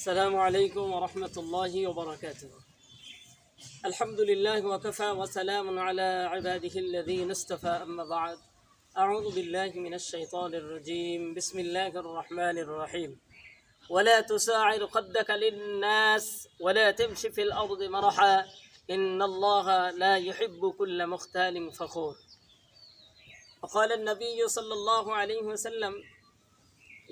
السلام عليكم ورحمة الله وبركاته. الحمد لله وكفى وسلام على عباده الذين اصطفى. أما بعد أعوذ بالله من الشيطان الرجيم. بسم الله الرحمن الرحيم. ولا تساعر خدك للناس ولا تمشي في الأرض مرحا. إن الله لا يحب كل مختال فخور. وقال النبي صلى الله عليه وسلم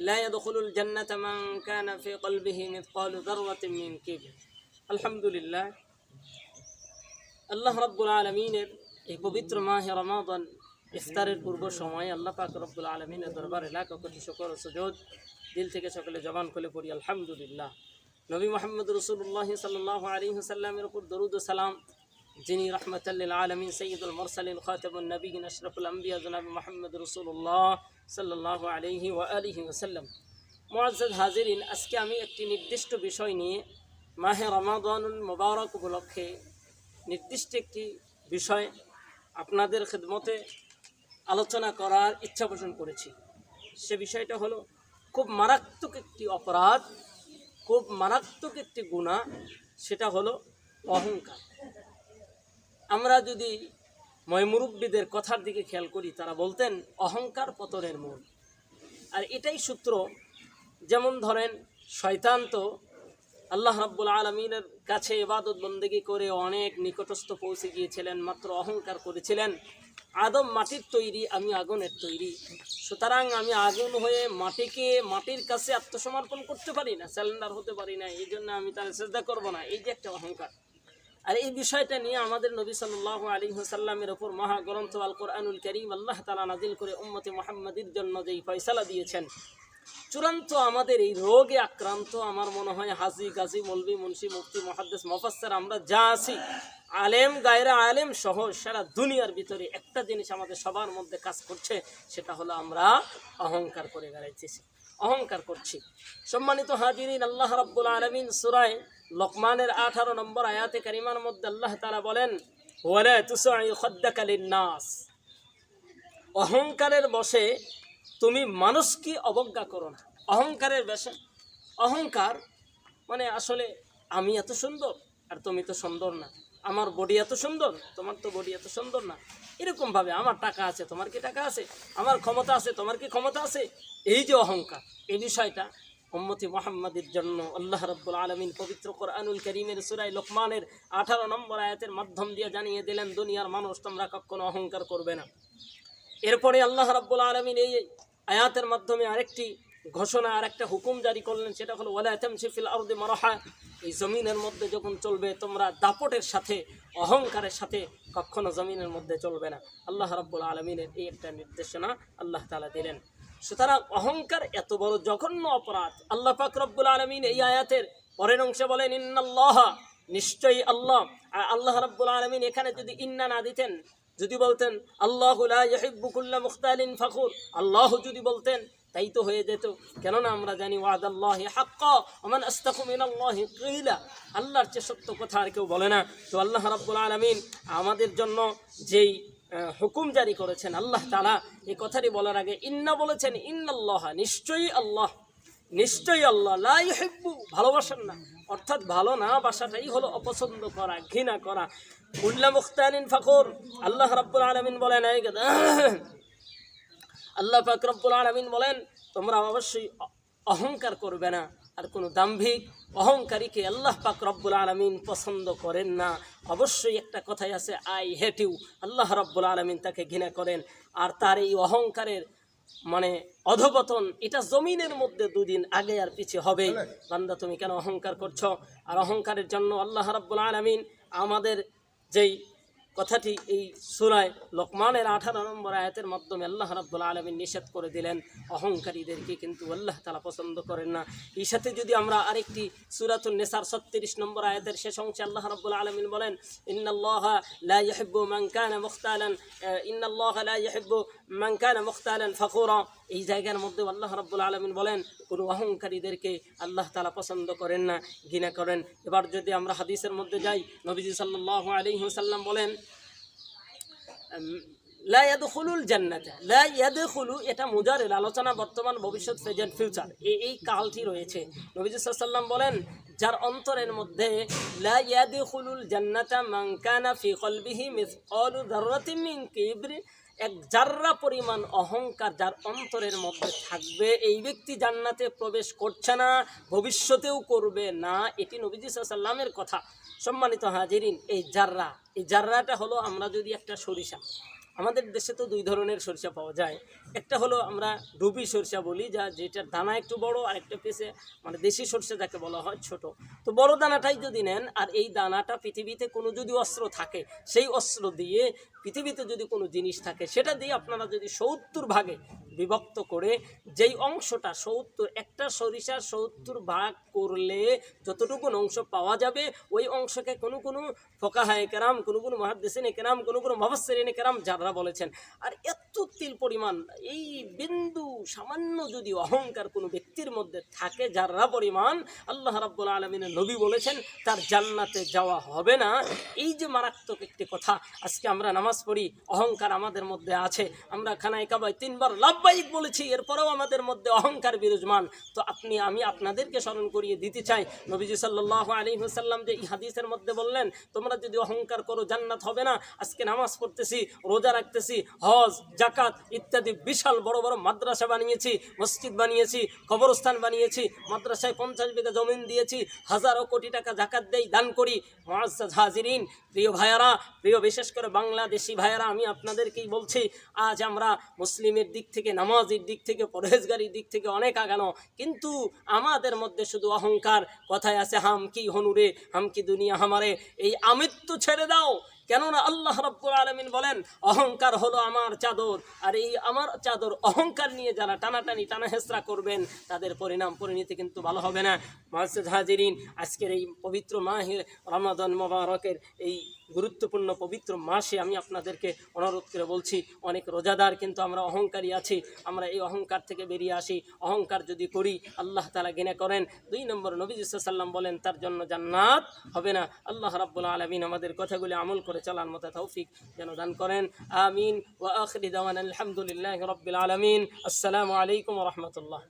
লা ইয়াদখুলুল জান্নাতা মান কানা ফি কলবিহি মিথকালু যাররাতিন মিন কিবর আলহামদুলিল্লাহ আল্লাহ রাব্বুল আলামিনের এই পবিত্র মাহে রমাদান, ইফতারের পূর্ব সময়ে আল্লাহ পাক রব্বুল আলমিনের দরবার এলাকা কোটি শকর সুযোগ দিল থেকে সকলে জবান করে পড়ি, আলহামদুলিল্লাহ। নবী মোহাম্মদ রসুল্লাহ সাল্লাহ আলী হুসাল্লামের উপর দরুদ সালাম যিনি রহমতাল্লিল আলমিন সঈদুল মরসালিন খাতবুল নবীন আশরফুল আম্বিয়া জনাব মোহাম্মদ রসুল্লাহ সাল্লাহ আলহি ও আলহি ওসাল্লাম মোয়াজ্জদ হাজিরিন, আজকে আমি একটি নির্দিষ্ট বিষয় নিয়ে মাহে রমাদানুল মোবারক উপলক্ষে নির্দিষ্ট একটি বিষয় আপনাদের খেদমতে আলোচনা করার ইচ্ছা পোষণ করেছি। সে বিষয়টা হলো, খুব মারাত্মক একটি অপরাধ, খুব মারাত্মক একটি গুণা সেটা হলো অহংকার। আমরা যদি ময়মুরব্বীদের কথার দিকে খেয়াল করি, তারা বলতেন, অহংকার পতনের মূল। আর এটাই সূত্র, যেমন ধরেন, শয়তান তো আল্লাহ রাব্বুল আলমিনের কাছে ইবাদত বন্দেগী করে অনেক নিকটস্থ পৌঁছে গিয়েছিলেন, মাত্র অহংকার করেছিলেন। আদম মাটির তৈরি, আমি আগুনের তৈরি। সুতরাং আমি আগুন হয়ে মাটিকে, মাটির কাছে আত্মসমর্পণ করতে পারি না স্যালেন্ডার হতে পারি না, এই জন্য আমি তার চেষ্টা করব না। এই যে একটা অহংকার। আর এই বিষয়টা নিয়ে আমাদের নবী সাল্লাহ আলী সাল্লামের ওপর মহাগ্রন্থ আল কোরআনুল করিম আল্লাহ তালা নাজিল করে উম্মতে মোহাম্মদীর জন্য যেই ফয়সালা দিয়েছেন। চূড়ান্ত আমাদের এই রোগে আক্রান্ত আমার মনে হয় হাজি, গাজী মলবি মুন্সি, মুফতি, মহাদ্দেস, মফাস্সার আমরা যা আছি, আলেম, গায়রা আলেম সহ সারা দুনিয়ার ভিতরে একটা জিনিস আমাদের সবার মধ্যে কাজ করছে, সেটা হলো আমরা অহংকার করে বেড়াইতেছি। অহংকার করছি। সম্মানিত হাজিরিন, আল্লাহ রাব্বুল আলমিন সুরায় লোকমানের আঠারো নম্বর আয়াতে কারিমার মধ্যে আল্লাহ তারা বলেন, ওয়ালা তুসাই খদ্দাকালিন নাস অহংকারের বসে তুমি মানুষকে অবজ্ঞা করো না। অহংকারের বেশে, অহংকার মানে আসলে আমি এত সুন্দর আর তুমি তো সুন্দর না। আমার বডি এত সুন্দর, তোমার তো বডি এত সুন্দর না। এরকমভাবে আমার টাকা আছে, তোমার কি টাকা আছে? আমার ক্ষমতা আছে, তোমার কি ক্ষমতা আছে? এই যে অহংকার, এই বিষয়টা উম্মতি মোহাম্মদের জন্য আল্লাহ রব্বুল আলমিন পবিত্র কোরআনুল করিমের সুরাই লোকমানের আঠারো নম্বর আয়াতের মাধ্যম দিয়ে জানিয়ে দিলেন, দুনিয়ার মানুষ তোমরা কখনো অহংকার করবে না। এরপরে আল্লাহ রাব্বুল আলমিন এই আয়াতের মাধ্যমে আরেকটি ঘোষণা আর একটা হুকুম জারি করলেন, সেটা হলো, ওয়ালা শিফিল আরদি মারাহা। এই জমিনের মধ্যে যখন চলবে, তোমরা দাপটের সাথে, অহংকারের সাথে কখনো জমিনের মধ্যে চলবে না। আল্লাহ রাব্বুল আলমিনের এই একটা নির্দেশনা আল্লাহ তালা দিলেন। সুতরাং অহংকার এত বড় জঘন্য অপরাধ। আল্লাহ পাক রব্বুল আলমিন এই আয়াতের পরের অংশে বলেন, ইন্নাল্লাহ নিশ্চয়ই আল্লাহ। আল্লাহ রাব্বুল আলমিন এখানে যদি ইন্না না দিতেন, যদি বলতেন, আল্লাহ মুখতালিন ফাকুর আল্লাহ যদি বলতেন, তাই তো হয়ে যেত। কেননা আমরা জানি ওয়াদ আল্লাহ হাক্কা আমান আস্তাকু মিনাল্লাহি কিলা আল্লাহর চেয়ে সত্য কথা আর কেউ বলে না। তো আল্লাহ রাব্বুল আলামিন আমাদের জন্য যেই হুকুম জারি করেছেন আল্লাহ তাআলা। এই কথাটি বলার আগে ইন্না বলেছেন, ইন্নাল্লাহ, নিশ্চয়ই আল্লাহ নিশ্চয়ই আল্লাহ, লা ইউহিব্বু ভালোবাসেন না। অর্থাৎ ভালো না বাসাটাই হলো অপছন্দ করা, ঘৃণা করা। উল্লা মুখতানিন ফাকুর আল্লাহ রাব্বুল আলামিন বলেন আল্লাহ পাক রব্বুল আলামিন বলেন, তোমরা অবশ্যই অহংকার করবে না। আর কোনো দাম্ভিক অহংকারীকে আল্লাহ পাক রব্বুল আলামিন পছন্দ করেন না। অবশ্যই একটা কথাই আছে আই হেট ইউ আল্লাহ রব্বুল আলামিন তাকে ঘৃণা করেন। আর তার এই অহংকারের মানে অধপতন এটা জমিনের মধ্যে দুদিন আগে আর পিছিয়ে হবে। বান্দা তুমি কেন অহংকার করছ? আর অহংকারের জন্য আল্লাহ রাব্বুল আলামিন আমাদের যেই কথাটি এই সুরায় লোকমানের আঠারো নম্বর আয়তের মাধ্যমে আল্লাহ রাব্বুল আলমী নিষেধ করে দিলেন। অহংকারীদেরকে কিন্তু আল্লাহ তালা পছন্দ করেন না। এই সাথে যদি আমরা আরেকটি সুরাতুল নেসার ছত্রিশ নম্বর আয়তের শেষ অংশে আল্লাহ রাব্বুল আলমিন বলেন, ইন্নাল্লাহ লা কানা মুখতালান ইন্নাল্লাহ লা মান কানা মুখতালান ফাখুরা এই জায়গার মধ্যে আল্লাহ রাব্বুল আলমিন বলেন, কোনো অহংকারীদেরকে আল্লাহ তালা পছন্দ করেন না, ঘৃণা করেন। এবার যদি আমরা হাদিসের মধ্যে যাই, নবীজি সাল্লাল্লাহু আলাইহি ওয়াসাল্লাম বলেন, লা ইয়াদখুলুল জান্নাতা, লা ইয়াদখুলু, এটা মুজারের আলোচনা, বর্তমান, ভবিষ্যৎ, প্রেজেন্ট, ফিউচার, এই এই কালটি রয়েছে। নবীজি সাল্লাম বলেন, যার অন্তরের মধ্যে, লা ইয়াদখুলুল জান্নাতা মান কানা ফি কলবিহি মিসকালু যাররাতিন মিন কিবর এক যার্রা পরিমাণ অহংকার যার অন্তরের মধ্যে থাকবে, এই ব্যক্তি জান্নাতে প্রবেশ করছে না, ভবিষ্যতেও করবে না, এটি নবীজি সাল্লামের কথা। সম্মানিত হাজিরিন, এই যার্রা, এই যার্রাটা হলো আমরা যদি একটা সরিষা আমাদের দেশে তো দুই ধরনের সরিষা পাওয়া যায়। একটা হলো আমরা ডুবি সরিষা বলি, যা যেটার দানা একটু বড় আর একটা পেছে মানে দেশি সরিষা যাকে বলা হয় ছোট। তো বড় দানাটাই যদি নেন, আর এই দানাটা পৃথিবীতে কোনো যদি অস্ত্র থাকে, সেই অস্ত্র দিয়ে পৃথিবীতে যদি কোনো জিনিস থাকে, সেটা দিয়ে আপনারা যদি সত্তর ভাগে বিভক্ত করে যেই অংশটা সত্তর, একটা সরিষার সত্তর ভাগ করলে যতটুকু অংশ পাওয়া যাবে, ওই অংশকে কোনো কোনো ফোকাহায় কেরাম, কোনো কোনো মহাদ্দেশিন কেরাম, কোনো কোনো মহাসেরিনে কেরাম যারা বলেছেন। আর এত তিল পরিমাণ, এই বিন্দু সামান্য যদি অহংকার কোনো ব্যক্তির মধ্যে থাকে যারা পরিমাণ আল্লাহ রাব্বুল আলমিনের নবী বলেছেন, তার জান্নাতে যাওয়া হবে না। এই যে মারাত্মক একটি কথা, আজকে আমরা নামাজ পড়ি, অহংকার আমাদের মধ্যে আছে, আমরা খানায় কাবায় তিনবার লাভবাহিক বলেছি, এরপরেও আমাদের মধ্যে অহংকার বিরাজমান। তো আপনি, আমি আপনাদেরকে স্মরণ করিয়ে দিতে চাই। নবীজি সাল্লাহ আলী হুসাল্লাম যে এই হাদিসের মধ্যে বললেন, তোমরা যদি অহংকার করো, জান্নাত হবে না। আজকে নামাজ পড়তেছি, রোজা রাখতেছি, হজ জাকাত ইত্যাদি বিশাল বড় বড় মাদ্রাসা বানিয়েছি, মসজিদ বানিয়েছি, কবরস্থান বানিয়েছি, মাদ্রাসায় পঞ্চাশ বিঘা জমিন দিয়েছি, হাজারো কোটি টাকা জাকাত দেই, দান করি। মুআজ্জাজ হাজিরিন, প্রিয় ভাইয়ারা, প্রিয় বিশেষ করে বাংলাদেশি ভাইয়ারা, আমি আপনাদেরকেই বলছি, আজ আমরা মুসলিমের দিক থেকে নামাজের দিক থেকে, পরহেজগারির দিক থেকে অনেক আগানো। কিন্তু আমাদের মধ্যে শুধু অহংকার, কথায় আছে, হাম কি হনুরে হাম কি দুনিয়া হামারে, এই আমৃত্যু ছেড়ে দাও। কেননা আল্লাহ রব্বুল আলমিন বলেন, অহংকার হলো আমার চাদর। আর এই আমার চাদর অহংকার নিয়ে যারা টানাটানি টানা হেসরা করবেন, তাদের পরিণাম, পরিণতি কিন্তু ভালো হবে না। মহাসেদ হাজিরিন, আজকের এই পবিত্র মাহে রমাদান মোবারকের এই গুরুত্বপূর্ণ পবিত্র মাসে আমি আপনাদেরকে অনুরোধ করে বলছি, অনেক রোজাদার কিন্তু আমরা অহংকারী আছি, আমরা এই অহংকার থেকে বেরিয়ে আসি। অহংকার যদি করি, আল্লাহ তালা ঘৃণা করেন। দুই নম্বর নবীজ সাল্লাম বলেন, তার জন্য জান্নাত হবে না। আল্লাহ রাব্বুল আলমিন আমাদের কথাগুলি আমল করে চলার মতো তৌফিক যেন দান করেন। আমিন। ওয়া আখরি দাওয়ান আলহামদুলিল্লাহ রব্বিল আলমিন। আসসালামু আলাইকুম রহমতুল্লাহ।